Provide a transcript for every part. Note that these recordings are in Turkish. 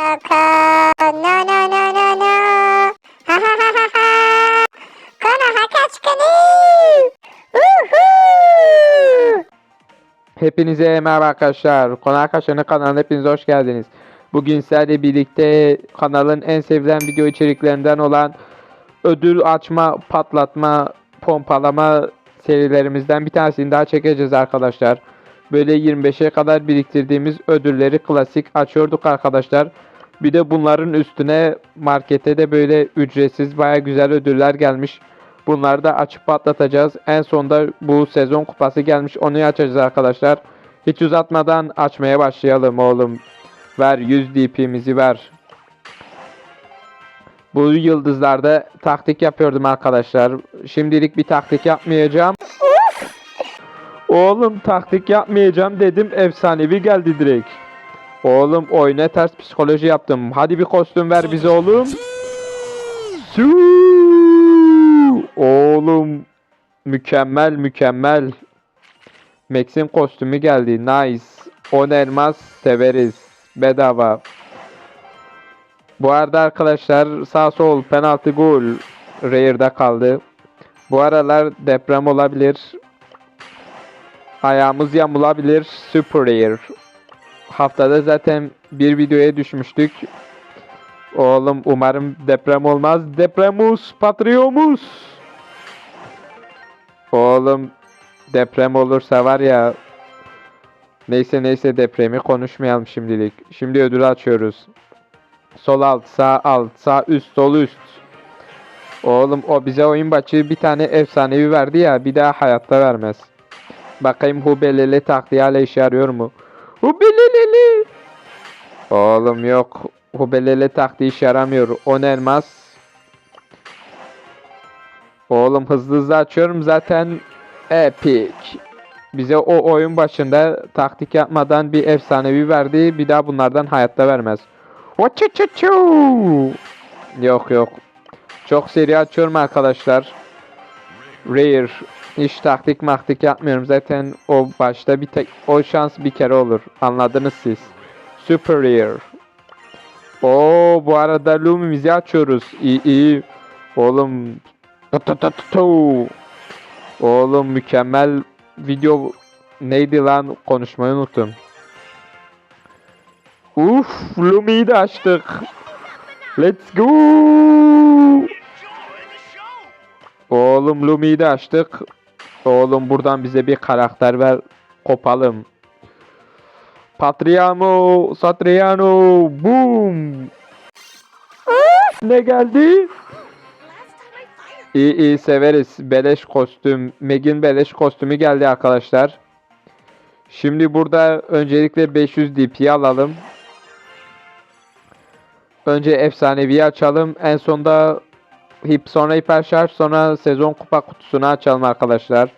Kaka. No no no no no. Ha ha ha ha ha. Kono. Uhu. Hepinize merhaba arkadaşlar. Konu Arkadaşları'nın kanalına hepiniz hoş geldiniz. Bugün sizlerle birlikte kanalın en sevilen video içeriklerinden olan ödül açma, patlatma, pompalama serilerimizden bir tanesini daha çekeceğiz arkadaşlar. Böyle 25'e kadar biriktirdiğimiz ödülleri klasik açıyorduk arkadaşlar. Bir de bunların üstüne markete de böyle ücretsiz baya güzel ödüller gelmiş. Bunları da açıp patlatacağız. En sonda bu sezon kupası gelmiş. Onu açacağız arkadaşlar. Hiç uzatmadan açmaya başlayalım oğlum. Ver 100 DP'mizi ver. Bu yıldızlarda taktik yapıyordum arkadaşlar. Şimdilik bir taktik yapmayacağım. Oğlum taktik yapmayacağım dedim. Efsanevi geldi direkt. Oğlum oyuna ters psikoloji yaptım. Hadi bir kostüm ver bize oğlum. Oğlum mükemmel mükemmel. Max'in kostümü geldi. Nice. 10 elmas severiz. Bedava. Bu arada arkadaşlar sağ sol penaltı gol Rare'da kaldı. Bu aralar deprem olabilir. Ayağımız yamulabilir. Super Rare. Haftada zaten bir videoya düşmüştük. Oğlum umarım deprem olmaz. Depremus patriomus. Oğlum deprem olursa var ya. Neyse neyse depremi konuşmayalım şimdilik. Şimdi ödülü açıyoruz. Sol alt, sağ alt, sağ üst, sol üst. Oğlum o bize oyun başı bir tane efsanevi verdi ya bir daha hayatta vermez. Bakayım Hubelele taktiği hala işe yarıyor mu? Hubelele. Oğlum yok. Hubelele taktiği işe yaramıyor. 10 elmas. Oğlum hızlı hızlı açıyorum zaten. Epic. Bize o oyun başında taktik yapmadan bir efsanevi verdi. Bir daha bunlardan hayatta vermez. Yok yok. Çok seri açıyorum arkadaşlar. Rare. Hiç taktik maktik yapmıyorum. Zaten o başta bir tek o şans bir kere olur. Anladınız siz. Super Rare. Oo bu arada Lumi'mizi açıyoruz. İyi iyi. Oğlum. Oğlum mükemmel video neydi lan konuşmayı unuttum. Uf Lumi'yi de açtık. Let's go. Oğlum Lumi'yi de açtık. Oğlum buradan bize bir karakter ver. Kopalım. Patriamo, Satriano, boom. Ne geldi? İyi iyi severiz. Beleş kostüm. Meg'in beleş kostümü geldi arkadaşlar. Şimdi burada öncelikle 500 DP alalım. Önce efsanevi açalım. En sonda hip sonra hiper şarj sonra sezon kupa kutusunu açalım arkadaşlar.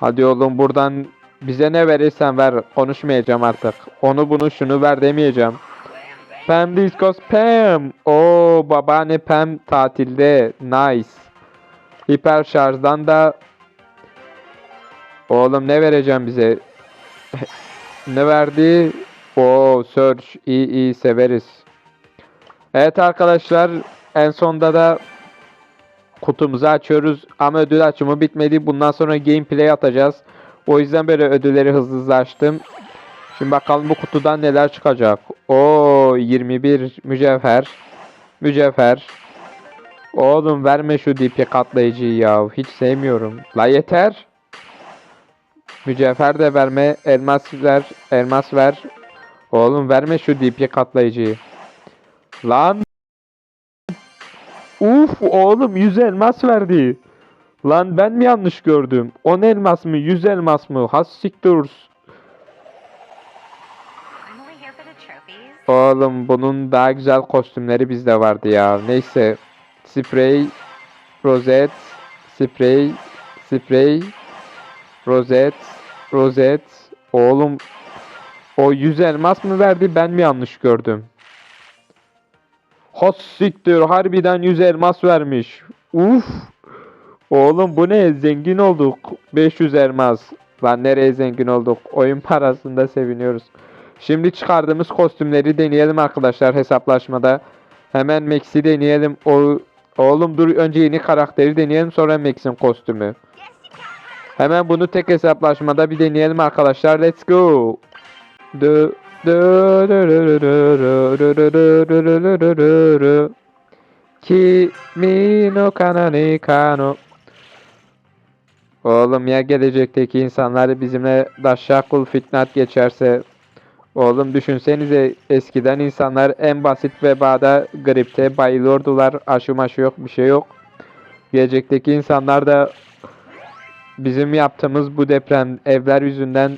Hadi oğlum buradan bize ne verirsen ver. Konuşmayacağım artık. Onu bunu şunu ver demeyeceğim. Pam Discos Pam. Oo babaanne Pam tatilde. Nice. Hiper şarjdan da Oğlum ne vereceğim bize? ne verdi? Oo search iyi iyi severiz. Evet arkadaşlar en sonda da kutumuzu açıyoruz ama ödül açımı bitmedi. Bundan sonra gameplay atacağız. O yüzden böyle ödülleri hızlı açtım. Şimdi bakalım bu kutudan neler çıkacak. O 21 mücevher. Mücevher. Oğlum verme şu DP katlayıcıyı ya. Hiç sevmiyorum. La yeter. Mücevher de verme. Elmas ver. Elmas ver. Oğlum verme şu DP katlayıcıyı. Lan. Uf oğlum 100 elmas verdi. Lan ben mi yanlış gördüm? 10 elmas mı 100 elmas mı? Has siktir. Oğlum bunun daha güzel kostümleri bizde vardı ya. Neyse. Sprey, rozet, sprey, sprey, rozet, rozet. Oğlum o 100 elmas mı verdi ben mi yanlış gördüm? Has siktir harbiden 100 elmas vermiş. Uf. Oğlum bu ne zengin olduk. 500 elmas. Lan nereye zengin olduk? Oyun parasında seviniyoruz. Şimdi çıkardığımız kostümleri deneyelim arkadaşlar hesaplaşmada. Hemen Max'i deneyelim. O, oğlum dur önce yeni karakteri deneyelim sonra Max'in kostümü. Hemen bunu tek hesaplaşmada bir deneyelim arkadaşlar. Let's go. Du- Kimi no kanani kano. Oğlum ya gelecekteki insanlar bizimle daşşakul fitnat geçerse? Oğlum düşünsenize eskiden insanlar en basit vebada gripte bayılıyordular aşı maşı yok bir şey yok. Gelecekteki insanlar da bizim yaptığımız bu deprem evler yüzünden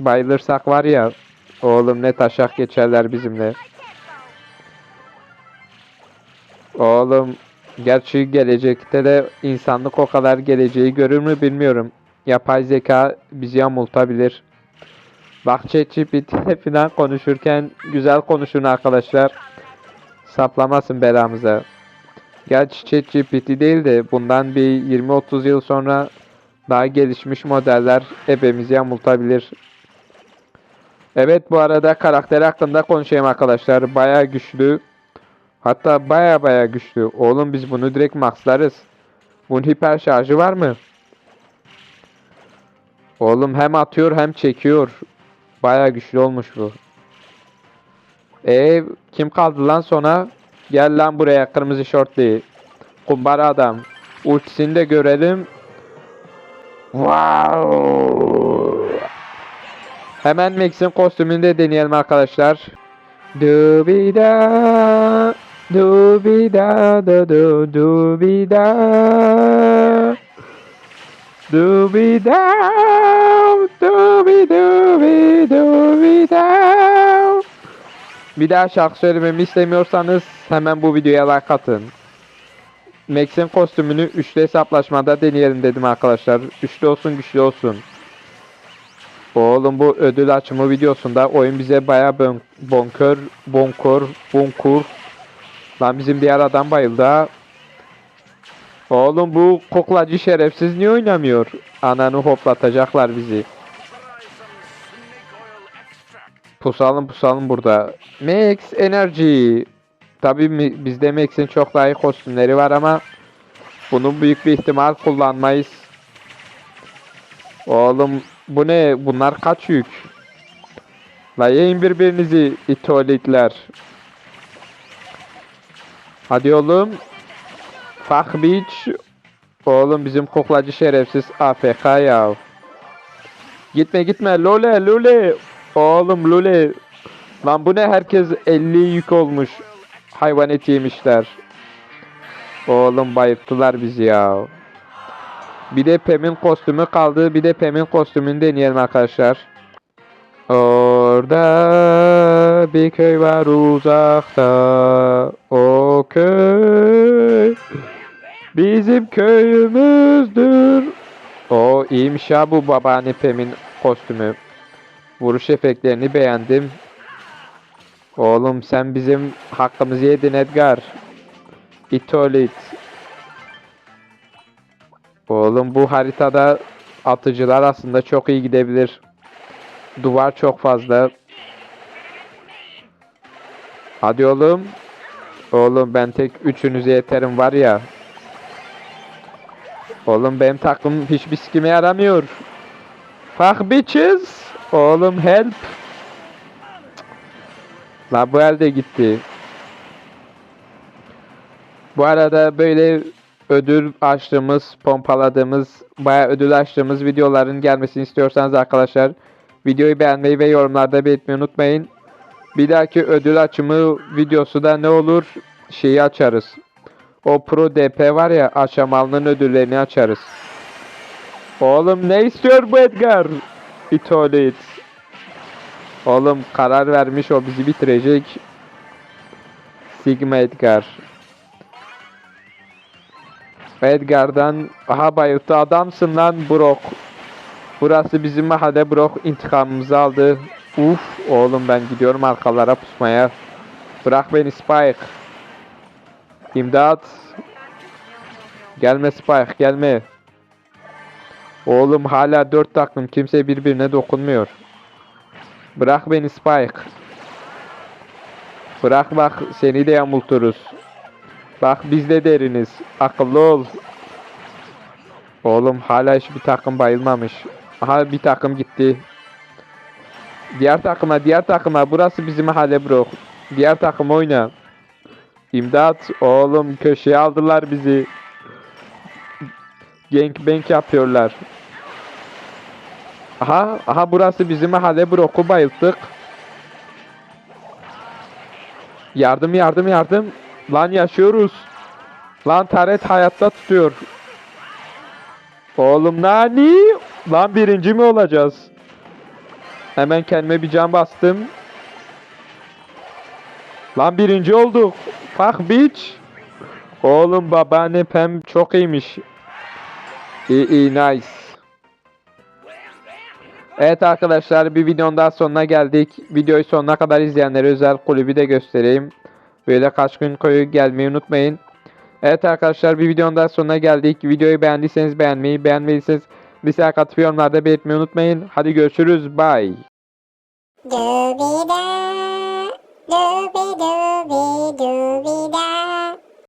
bayılırsak var ya oğlum ne taşak geçerler bizimle. Oğlum gerçi gelecekte de insanlık o kadar geleceği görür mü bilmiyorum. Yapay zeka bizi yamultabilir. Bak ChatGPT falan konuşurken güzel konuşun arkadaşlar. Saplamasın belamıza. Gerçi ChatGPT değil de bundan bir 20-30 yıl sonra daha gelişmiş modeller ebemizi yamultabilir. Evet bu arada karakter hakkında konuşayım arkadaşlar. Baya güçlü. Hatta baya baya güçlü. Oğlum biz bunu direkt maxlarız. Bunun hiper şarjı var mı? Oğlum hem atıyor hem çekiyor. Baya güçlü olmuş bu. E kim kaldı lan sona? Gel lan buraya kırmızı şortlu. Kumbara adam. Ultisini de görelim. Wow. Hemen Max'in kostümünü de deneyelim arkadaşlar. Dubida Dubida da du dubida Dubida Dubi dubi dubida Bir daha şarkı söylememi istemiyorsanız hemen bu videoya like atın. Max'in kostümünü üçlü hesaplaşmada deneyelim dedim arkadaşlar. Üçlü olsun güçlü olsun. Oğlum bu ödül açımı videosunda oyun bize baya bon bonkör, bonkör, bonkur. Lan bizim diğer adam bayıldı ha. Oğlum bu koklacı şerefsiz niye oynamıyor? Ananı hoplatacaklar bizi. Pusalım pusalım burada. Max Energy. Tabii mi- bizde Max'in çok daha iyi kostümleri var ama bunu büyük bir ihtimal kullanmayız. Oğlum bu ne? Bunlar kaç yük? La yiyin birbirinizi itolikler. Hadi oğlum. Fuck bitch. Oğlum bizim koklacı şerefsiz AFK ya. Gitme gitme lole lole. Oğlum lole. Lan bu ne herkes 50 yük olmuş. Hayvan eti yemişler. Oğlum bayılttılar bizi ya. Bir de Pem'in kostümü kaldı. Bir de Pem'in kostümünü deneyelim arkadaşlar. Orada bir köy var uzakta. O köy bizim köyümüzdür. O iyiymiş ya bu babaanne Pem'in kostümü. Vuruş efektlerini beğendim. Oğlum sen bizim hakkımızı yedin Edgar. İtolit. Oğlum bu haritada atıcılar aslında çok iyi gidebilir. Duvar çok fazla. Hadi oğlum. Oğlum ben tek üçünüze yeterim var ya. Oğlum benim takım hiçbir sikime yaramıyor. Fuck bitches. Oğlum help. La bu elde gitti. Bu arada böyle ödül açtığımız, pompaladığımız, bayağı ödül açtığımız videoların gelmesini istiyorsanız arkadaşlar videoyu beğenmeyi ve yorumlarda belirtmeyi unutmayın. Bir dahaki ödül açımı videosu da ne olur? Şeyi açarız. O Pro DP var ya aşamalının ödüllerini açarız. Oğlum ne istiyor bu Edgar? İtolit. Oğlum karar vermiş o bizi bitirecek. Sigma Edgar. Edgar'dan aha bayıldı adamsın lan Brock. Burası bizim mahalle Brock intikamımızı aldı. Uf oğlum ben gidiyorum arkalara pusmaya. Bırak beni Spike. İmdat. Gelme Spike gelme. Oğlum hala dört takım kimse birbirine dokunmuyor. Bırak beni Spike. Bırak bak seni de yamulturuz. Bak biz de deriniz. Akıllı ol. Oğlum hala hiçbir takım bayılmamış. Aha bir takım gitti. Diğer takıma diğer takıma burası bizim mahalle bro. Diğer takım oyna. İmdat oğlum köşeye aldılar bizi. Gangbang yapıyorlar. Aha aha burası bizim mahalle broku bayılttık. Yardım yardım yardım. Lan yaşıyoruz. Lan taret hayatta tutuyor. Oğlum nani? Lan birinci mi olacağız? Hemen kendime bir can bastım. Lan birinci olduk. Fuck bitch. Oğlum babaanne pem çok iyiymiş. İyi iyi nice. Evet arkadaşlar bir videonun daha sonuna geldik. Videoyu sonuna kadar izleyenlere özel kulübü de göstereyim. Böyle kaç gün koyu gelmeyi unutmayın. Evet arkadaşlar bir videonun daha sonuna geldik. Videoyu beğendiyseniz beğenmeyi, beğenmediyseniz listeye katıp yorumlarda belirtmeyi unutmayın. Hadi görüşürüz. Bye. Dubida, dubida, dubida.